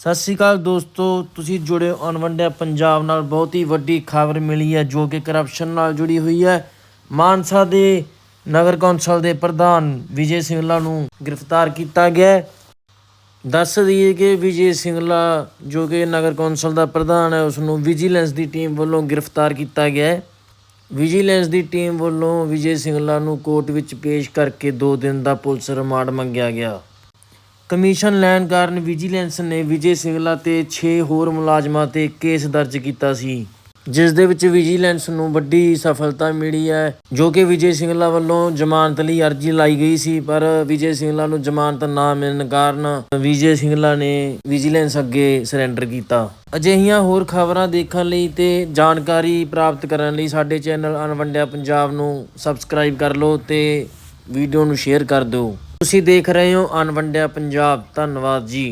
ਸਤਿ ਸ਼੍ਰੀ ਅਕਾਲ ਦੋਸਤੋ, ਤੁਸੀਂ ਜੁੜੇ ਹੋ ਅਨਵੰਡਿਆ ਪੰਜਾਬ ਨਾਲ। ਬਹੁਤ ਹੀ ਵੱਡੀ ਖਬਰ ਮਿਲੀ ਹੈ ਜੋ ਕਿ ਕਰਪਸ਼ਨ ਨਾਲ ਜੁੜੀ ਹੋਈ ਹੈ। ਮਾਨਸਾ ਦੇ ਨਗਰ ਕੌਂਸਲ ਦੇ ਪ੍ਰਧਾਨ ਵਿਜੇ ਸਿੰਗਲਾ ਨੂੰ ਗ੍ਰਿਫਤਾਰ ਕੀਤਾ ਗਿਆ ਹੈ। ਦੱਸ ਦਈਏ ਕਿ ਵਿਜੇ ਸਿੰਗਲਾ, ਜੋ ਕਿ ਨਗਰ ਕੌਂਸਲ ਦਾ ਪ੍ਰਧਾਨ ਹੈ ਉਸ ਨੂੰ ਵਿਜੀਲੈਂਸ ਦੀ ਟੀਮ ਵੱਲੋਂ ਗ੍ਰਿਫਤਾਰ ਕੀਤਾ ਗਿਆ ਹੈ। ਵਿਜੀਲੈਂਸ ਦੀ ਟੀਮ ਵੱਲੋਂ ਵਿਜੇ ਸਿੰਗਲਾ ਨੂੰ ਕੋਰਟ ਵਿੱਚ ਪੇਸ਼ ਕਰਕੇ 2 ਦਿਨ ਦਾ ਪੁਲਿਸ ਰਿਮਾਂਡ ਮੰਗਿਆ ਗਿਆ। ਕਮਿਸ਼ਨ ਲੈਣ ਕਾਰਨ ਵਿਜੀਲੈਂਸ ਨੇ ਵਿਜੇ ਸਿੰਗਲਾ ਤੇ 6 ਹੋਰ ਮੁਲਾਜ਼ਮਾਂ ਤੇ ਕੇਸ ਦਰਜ ਕੀਤਾ ਸੀ। ਜਿਸ ਦੇ ਵਿੱਚ ਵਿਜੀਲੈਂਸ ਨੂੰ ਵੱਡੀ ਸਫਲਤਾ ਮਿਲੀ ਹੈ, ਜੋ ਕਿ ਵਿਜੇ ਸਿੰਗਲਾ ਵੱਲੋਂ ਜ਼ਮਾਨਤ ਲਈ ਅਰਜ਼ੀ ਲਾਈ ਗਈ ਸੀ, ਪਰ ਵਿਜੇ ਸਿੰਗਲਾ ਨੂੰ ਜ਼ਮਾਨਤ ਨਾ ਮਿਲਣ ਕਾਰਨ ਵਿਜੇ ਸਿੰਗਲਾ ਨੇ ਵਿਜੀਲੈਂਸ ਅੱਗੇ ਸਰੈਂਡਰ ਕੀਤਾ। ਅਜਿਹੀਆਂ ਹੋਰ ਖਬਰਾਂ ਦੇਖਣ ਲਈ ਤੇ ਜਾਣਕਾਰੀ ਪ੍ਰਾਪਤ ਕਰਨ ਲਈ ਸਾਡੇ ਚੈਨਲ ਅਨਵੰਡਿਆ ਪੰਜਾਬ ਨੂੰ ਸਬਸਕ੍ਰਾਈਬ ਕਰ ਲਓ ਤੇ ਵੀਡੀਓ ਨੂੰ ਸ਼ੇਅਰ ਕਰ ਦਿਓ। ਤੁਸੀਂ ਦੇਖ ਰਹੇ ਹੋ ਅਨਵੰਡਿਆ ਪੰਜਾਬ। ਧੰਨਵਾਦ ਜੀ।